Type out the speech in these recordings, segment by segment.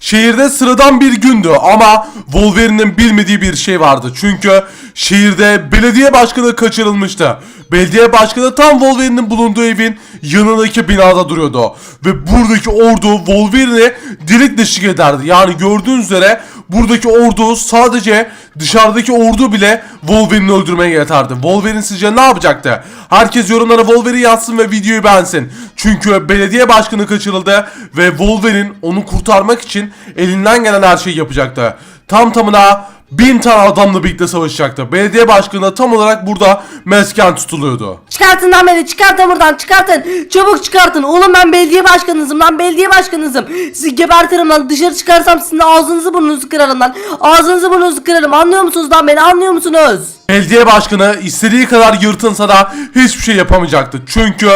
Şehirde sıradan bir gündü ama Wolverine'in bilmediği bir şey vardı. Çünkü şehirde belediye başkanı kaçırılmıştı. Belediye başkanı tam Wolverine'in bulunduğu evin yanındaki binada duruyordu. Ve buradaki ordu Wolverine'i delik deşik ederdi. Yani gördüğünüz üzere buradaki ordu sadece dışarıdaki ordu bile Wolverine'i öldürmeye yeterdi. Wolverine sizce ne yapacaktı? Herkes yorumlara Wolverine yazsın ve videoyu beğensin. Çünkü belediye başkanı kaçırıldı ve Wolverine onu kurtarmak için elinden gelen her şeyi yapacaktı. Tam tamına bin tane adamla birlikte savaşacaktı. Belediye başkanı da tam olarak burada mesken tutuluyordu. Çıkartın lan beni çıkartın buradan çıkartın. Çabuk çıkartın. Oğlum ben belediye başkanınızım lan belediye başkanınızım. Sizi gebertirim lan dışarı çıkarsam sizin ağzınızı burnunuzu kırarım lan. Ağzınızı burnunuzu kırarım anlıyor musunuz lan beni anlıyor musunuz? Belediye başkanı istediği kadar yırtınsa da hiçbir şey yapamayacaktı. Çünkü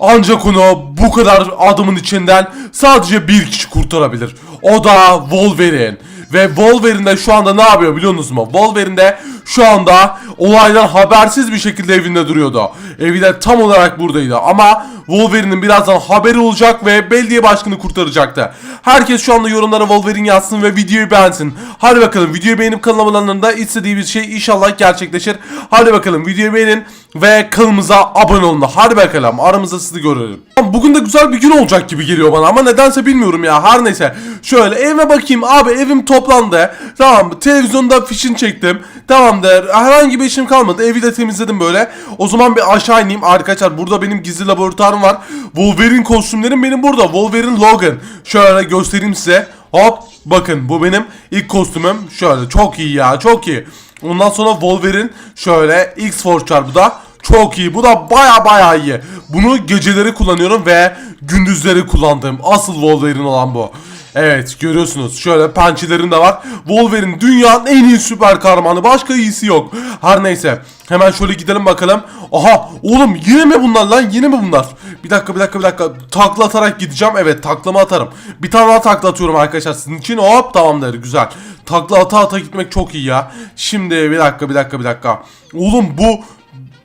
ancak onu bu kadar adamın içinden sadece bir kişi kurtarabilir. O da Wolverine. Ve Wolverine de şu anda ne yapıyor biliyor musunuz mu? Wolverine de şu anda olaydan habersiz bir şekilde evinde duruyordu. Evi de tam olarak buradaydı. Ama Wolverine'in birazdan haberi olacak ve belediye başkanı kurtaracaktı. Herkes şu anda yorumlara Wolverine yazsın ve videoyu beğensin. Hadi bakalım videoyu beğenip kanala abone olanların istediği bir şey inşallah gerçekleşir. Hadi bakalım videoyu beğenin ve kanalımıza abone olun. Hadi bakalım aramızda sizi görelim. Bugün de güzel bir gün olacak gibi geliyor bana ama nedense bilmiyorum ya. Her neyse. Şöyle evime bakayım abi evim toplandı. Tamam? Televizyonda fişini çektim. Tamamdır. Herhangi bir işim kalmadı. Evi de temizledim böyle. O zaman bir aşağı ineyim. Arkadaşlar burada benim gizli laboratuvarım var. Wolverine kostümlerim benim burada. Wolverine Logan. Şöyle göstereyim size. Hop bakın bu benim ilk kostümüm. Şöyle çok iyi ya çok iyi. Ondan sonra Wolverine şöyle X-Force bu da. Çok iyi. Bu da baya baya iyi. Bunu geceleri kullanıyorum ve gündüzleri kullandığım asıl Wolverine olan bu. Evet görüyorsunuz şöyle pençelerim de var. Wolverine dünyanın en iyi süper kahramanı. Başka iyisi yok. Her neyse. Hemen şöyle gidelim bakalım. Aha oğlum yine mi bunlar lan? Yine mi bunlar? Bir dakika bir dakika bir dakika. Takla atarak gideceğim. Evet taklama atarım. Bir tane daha takla atıyorum arkadaşlar sizin için. Hop tamamdır güzel. Takla ata ata gitmek çok iyi ya. Şimdi bir dakika bir dakika bir dakika. Oğlum bu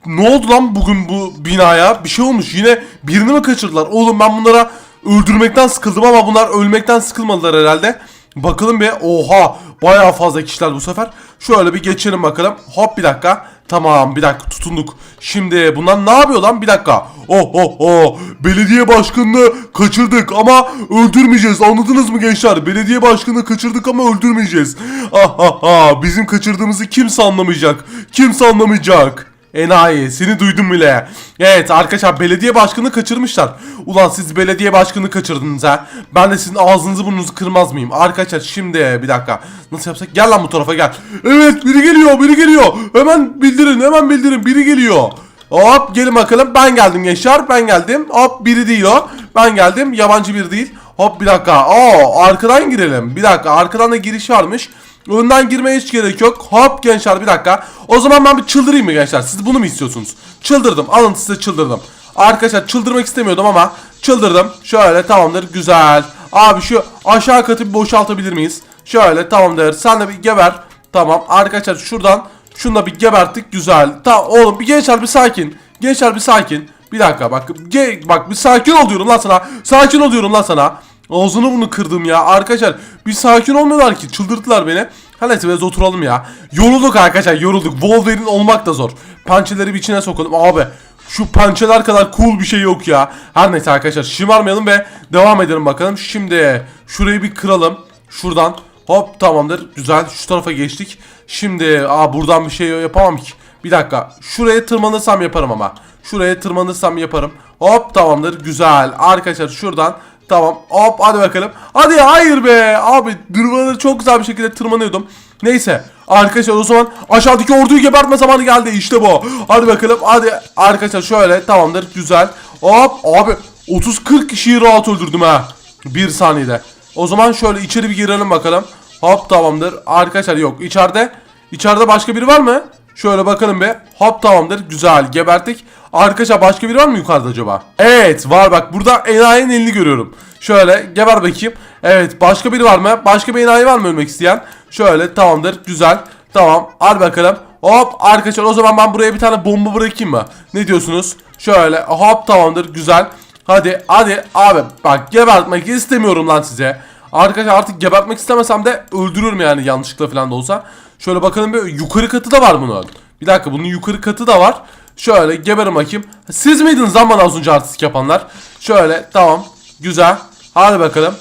ne oldu lan bugün bu binaya? Bir şey olmuş. Yine birini mi kaçırdılar? Oğlum ben bunlara öldürmekten sıkıldım ama bunlar ölmekten sıkılmadılar herhalde. Bakalım bir. Oha. Bayağı fazla kişiler bu sefer. Şöyle bir geçelim bakalım. Hop bir dakika. Tamam bir dakika tutunduk. Şimdi bunlar ne yapıyor lan? Bir dakika. Oh oh oh. Belediye başkanını kaçırdık ama öldürmeyeceğiz. Anladınız mı gençler? Belediye başkanını kaçırdık ama öldürmeyeceğiz. Ah ah ah. Bizim kaçırdığımızı kimse anlamayacak. Kimse anlamayacak. Enayi seni duydum bile. Evet arkadaşlar belediye başkanını kaçırmışlar. Ulan siz belediye başkanını kaçırdınız ha. Ben de sizin ağzınızı burnunuzu kırmaz mıyım? Arkadaşlar şimdi bir dakika. Nasıl yapsak? Gel lan bu tarafa gel. Evet biri geliyor biri geliyor. Hemen bildirin hemen bildirin biri geliyor. Hop gelin bakalım ben geldim gençler ben geldim. Hop biri diyor. Ben geldim yabancı biri değil. Hop bir dakika. Aa arkadan girelim. Bir dakika arkadan da giriş varmış. Önden girmeye hiç gerek yok. Hop gençler bir dakika. O zaman ben bir çıldırayım mı gençler? Siz bunu mu istiyorsunuz? Çıldırdım. Alın size çıldırdım. Arkadaşlar çıldırmak istemiyordum ama çıldırdım. Şöyle tamamdır. Güzel. Abi şu aşağı katı bir boşaltabilir miyiz? Şöyle tamamdır. Sen de bir geber. Tamam. Arkadaşlar şuradan şunu da bir geberttik. Güzel. Tamam oğlum bir gençler bir sakin. Gençler bir sakin. Bir dakika bak. Ge bak bir sakin ol diyorum lan sana. Sakin ol diyorum lan sana. Ağzını bunu kırdım ya. Arkadaşlar bir sakin olmuyorlar ki. Çıldırttılar beni. Ha neyse biraz oturalım ya. Yorulduk arkadaşlar yorulduk. Wolverine olmak da zor. Pençeleri bir içine sokalım. Abi şu pençeler kadar cool bir şey yok ya. Her neyse arkadaşlar şımarmayalım ve devam edelim bakalım. Şimdi şurayı bir kıralım. Şuradan. Hop tamamdır. Güzel. Şu tarafa geçtik. Şimdi aa buradan bir şey yapamam ki. Bir dakika. Şuraya tırmanırsam yaparım ama. Şuraya tırmanırsam yaparım. Hop tamamdır. Güzel. Arkadaşlar şuradan Tamam hop hadi bakalım. Hadi hayır be abi tırmanır çok güzel bir şekilde tırmanıyordum. Neyse arkadaşlar o zaman aşağıdaki orduyu gebertme zamanı geldi işte bu. Hadi bakalım hadi arkadaşlar şöyle tamamdır güzel. Hop abi 30-40 kişiyi rahat öldürdüm ha. Bir saniyede. O zaman şöyle içeri bir girelim bakalım. Hop tamamdır. Arkadaşlar yok içeride. İçeride başka biri var mı? Şöyle bakalım be. Hop tamamdır. Güzel. Geberttik. Arkadaşlar başka biri var mı yukarıda acaba? Evet var bak. Burada enayinin elini görüyorum. Şöyle geber bakayım. Evet başka biri var mı? Başka bir enayi var mı ölmek isteyen? Şöyle tamamdır. Güzel. Tamam. Hadi bakalım. Hop arkadaşlar o zaman ben buraya bir tane bomba bırakayım mı? Ne diyorsunuz? Şöyle hop tamamdır. Güzel. Hadi hadi abi bak gebertmek istemiyorum lan size. Arkadaşlar artık gebertmek istemesem de öldürürüm yani yanlışlıkla falan da olsa. Şöyle bakalım bir yukarı katı da var bunun. Bir dakika bunun yukarı katı da var. Şöyle geberin bakayım. Siz miydiniz lan bana az artistik yapanlar? Şöyle tamam. Güzel. Hadi bakalım.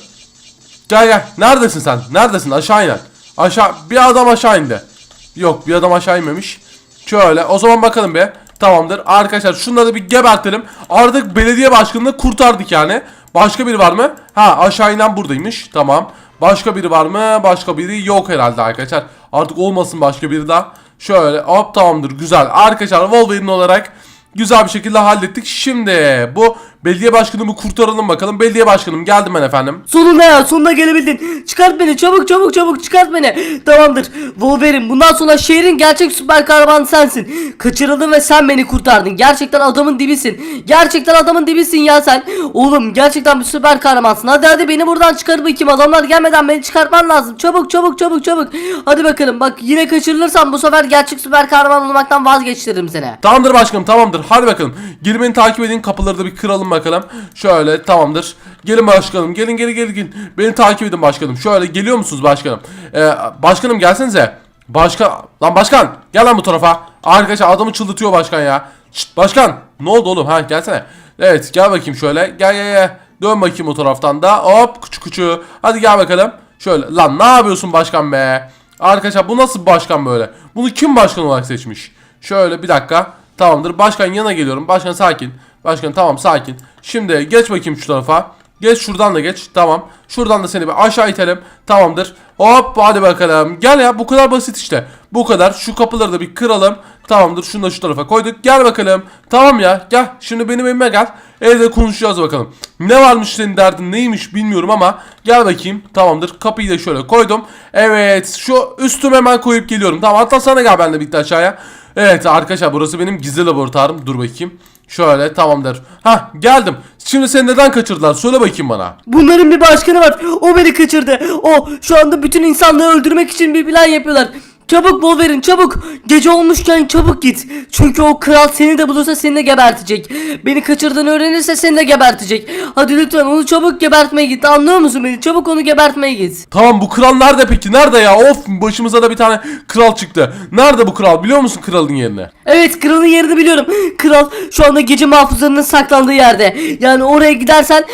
Gel gel. Neredesin sen? Neredesin? Aşağı inen. Aşağı. Bir adam aşağı indi. Yok bir adam aşağı inmemiş. Şöyle. O zaman bakalım bir. Tamamdır. Arkadaşlar şunları bir gebertelim. Artık belediye başkanını kurtardık yani. Başka biri var mı? Ha aşağı inen buradaymış. Tamam. Başka biri var mı? Başka biri yok herhalde arkadaşlar. Artık olmasın başka biri daha. Şöyle hop tamamdır güzel. Arkadaşlar Wolverine olarak güzel bir şekilde hallettik. Şimdi bu belediye başkanımı kurtaralım bakalım. Belediye başkanım geldim ben efendim. Sonunda ya sonunda gelebildin. Çıkart beni çabuk çabuk çabuk çıkart beni. Tamamdır. Wolverine bundan sonra şehrin gerçek süper kahramanı sensin. Kaçırıldın ve sen beni kurtardın. Gerçekten adamın dibisin. Gerçekten adamın dibisin ya sen. Oğlum gerçekten bir süper kahramansın. Hadi hadi beni buradan çıkar bakayım. Adamlar gelmeden beni çıkartman lazım. Çabuk çabuk çabuk çabuk. Hadi bakalım bak yine kaçırılırsam bu sefer gerçek süper kahraman olmaktan vazgeçtiririm seni. Tamamdır başkanım tamamdır. Hadi bakalım. Gelin beni takip edin. Kapıları da bir kıralım bakalım. Şöyle tamamdır. Gelin başkanım. Gelin gelin gelin. Beni takip edin başkanım. Şöyle geliyor musunuz başkanım? Ee, başkanım gelsenize. Başkan. Lan başkan. Gel lan bu tarafa. Arkadaşlar adamı çıldırtıyor başkan ya. Şşt başkan. Ne oldu oğlum? Ha gelsene. Evet gel bakayım şöyle. Gel gel gel. Dön bakayım o taraftan da. Hop küçük küçük. Hadi gel bakalım. Şöyle. Lan ne yapıyorsun başkan be? Arkadaşlar bu nasıl başkan böyle? Bunu kim başkan olarak seçmiş? Şöyle bir dakika. Tamamdır. Başkan yana geliyorum. Başkan sakin. Başkan tamam sakin. Şimdi geç bakayım şu tarafa. Geç şuradan da geç. Tamam. Şuradan da seni bir aşağı itelim. Tamamdır. Hop hadi bakalım. Gel ya bu kadar basit işte. Bu kadar. Şu kapıları da bir kıralım. Tamamdır. Şunu da şu tarafa koyduk. Gel bakalım. Tamam ya. Gel. Şimdi benim evime gel. Evde konuşacağız bakalım. Ne varmış senin derdin neymiş bilmiyorum ama gel bakayım. Tamamdır. Kapıyı da şöyle koydum. Evet. Şu üstüme hemen koyup geliyorum. Tamam hatta sana gel benimle birlikte aşağıya. Evet arkadaşlar burası benim gizli laboratuvarım. Dur bakayım. Şöyle tamamdır. Ha geldim. Şimdi seni neden kaçırdılar? Söyle bakayım bana. Bunların bir başkanı var. O beni kaçırdı. O şu anda bütün insanlığı öldürmek için bir plan yapıyorlar. Çabuk Wolverine çabuk. Gece olmuşken çabuk git. Çünkü o kral seni de bulursa seni de gebertecek. Beni kaçırdığını öğrenirse seni de gebertecek. Hadi lütfen onu çabuk gebertmeye git. Anlıyor musun beni? Çabuk onu gebertmeye git. Tamam bu kral nerede peki? Nerede ya? Of başımıza da bir tane kral çıktı. Nerede bu kral? Biliyor musun kralın yerini? Evet kralın yerini biliyorum. Kral şu anda gece mahpuslarının saklandığı yerde. Yani oraya gidersen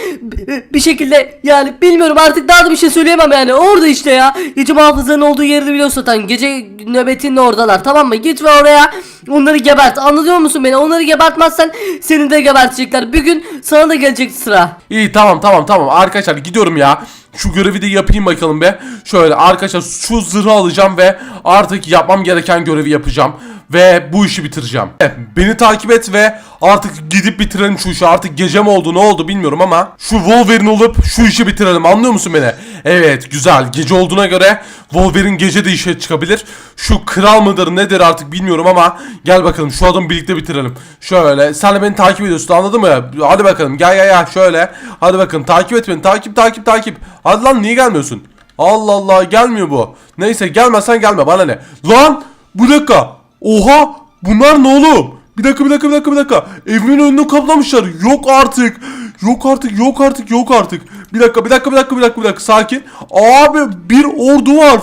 bir şekilde yani bilmiyorum artık daha da bir şey söyleyemem yani. Orada işte ya. Gece mahpuslarının olduğu yerini biliyorsun zaten. Gece nöbetinde oradalar tamam mı? Git ve oraya onları gebert. Anlıyor musun beni? Onları gebertmezsen seni de gebertecekler. Bir gün sana da gelecek sıra. İyi tamam tamam tamam arkadaşlar gidiyorum ya. Şu görevi de yapayım bakalım be. Şöyle arkadaşlar şu zırhı alacağım ve artık yapmam gereken görevi yapacağım. Ve bu işi bitireceğim. Eh, Beni takip et ve artık gidip bitirelim şu işi. Artık gece mi oldu ne oldu bilmiyorum ama şu Wolverine olup şu işi bitirelim anlıyor musun beni? Evet güzel gece olduğuna göre Wolverine gece de işe çıkabilir. Şu kral mıdır nedir artık bilmiyorum ama gel bakalım şu adamı birlikte bitirelim. Şöyle sen de beni takip ediyorsun anladın mı? Hadi bakalım gel gel gel şöyle. Hadi bakın takip et beni takip takip takip. Hadi lan niye gelmiyorsun? Allah Allah gelmiyor bu. Neyse gelmezsen gelme bana ne. Lan bu dakika. Oha bunlar ne oğlum? Bir dakika bir dakika bir dakika bir dakika. Evimin önünü kaplamışlar. Yok artık. Yok artık yok artık yok artık. Bir dakika bir dakika bir dakika bir dakika bir dakika sakin. Abi bir ordu var.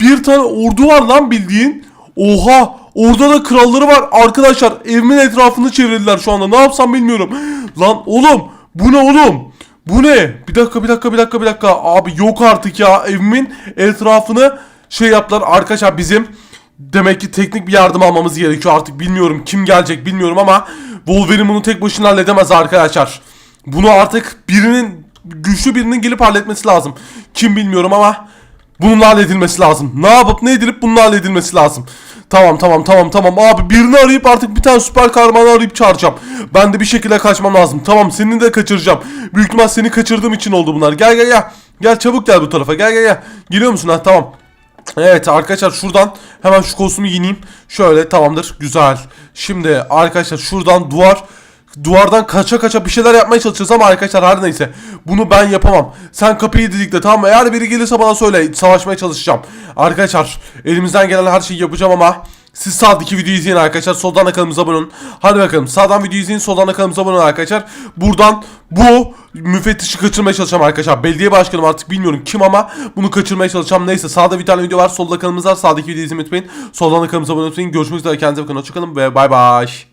Bir tane ordu var lan bildiğin. Oha orada da kralları var. Arkadaşlar evimin etrafını çevirdiler şu anda. Ne yapsam bilmiyorum. Lan oğlum bu ne oğlum? Bu ne? Bir dakika bir dakika bir dakika bir dakika. Abi yok artık ya. Evimin etrafını şey yaptılar. Arkadaşlar bizim demek ki teknik bir yardım almamız gerekiyor artık. Bilmiyorum kim gelecek bilmiyorum ama Wolverine bunu tek başına halledemez arkadaşlar. Bunu artık birinin güçlü birinin gelip halletmesi lazım. Kim bilmiyorum ama bununla halledilmesi lazım. Ne yapıp ne edilip bununla halledilmesi lazım. Tamam tamam tamam tamam abi birini arayıp artık bir tane süper kahramanı arayıp çağıracağım. Ben de bir şekilde kaçmam lazım. Tamam seni de kaçıracağım. Büyük ihtimal seni kaçırdığım için oldu bunlar. Gel gel gel. Gel çabuk gel bu tarafa. Gel gel gel. Geliyor musun ha tamam. Evet arkadaşlar şuradan hemen şu kostümü giyineyim. Şöyle tamamdır güzel. Şimdi arkadaşlar şuradan duvar duvardan kaça kaça bir şeyler yapmaya çalışacağız ama arkadaşlar her neyse. Bunu ben yapamam. Sen kapıyı didikle tamam mı? Eğer biri gelirse bana söyle. Savaşmaya çalışacağım. Arkadaşlar elimizden gelen her şeyi yapacağım ama Siz sağdaki videoyu izleyin arkadaşlar. Soldan da kanalımıza abone olun. Hadi bakalım. Sağdan videoyu izleyin. Soldan da kanalımıza abone olun arkadaşlar. Buradan bu müfettişi kaçırmaya çalışacağım arkadaşlar. Belediye başkanım artık bilmiyorum kim ama bunu kaçırmaya çalışacağım. Neyse sağda bir tane video var. Solda kanalımız var. Sağdaki videoyu izlemeyi unutmayın. Soldan da kanalımıza abone olmayı unutmayın. Görüşmek üzere. Kendinize bakın. Hoşçakalın ve bay bay.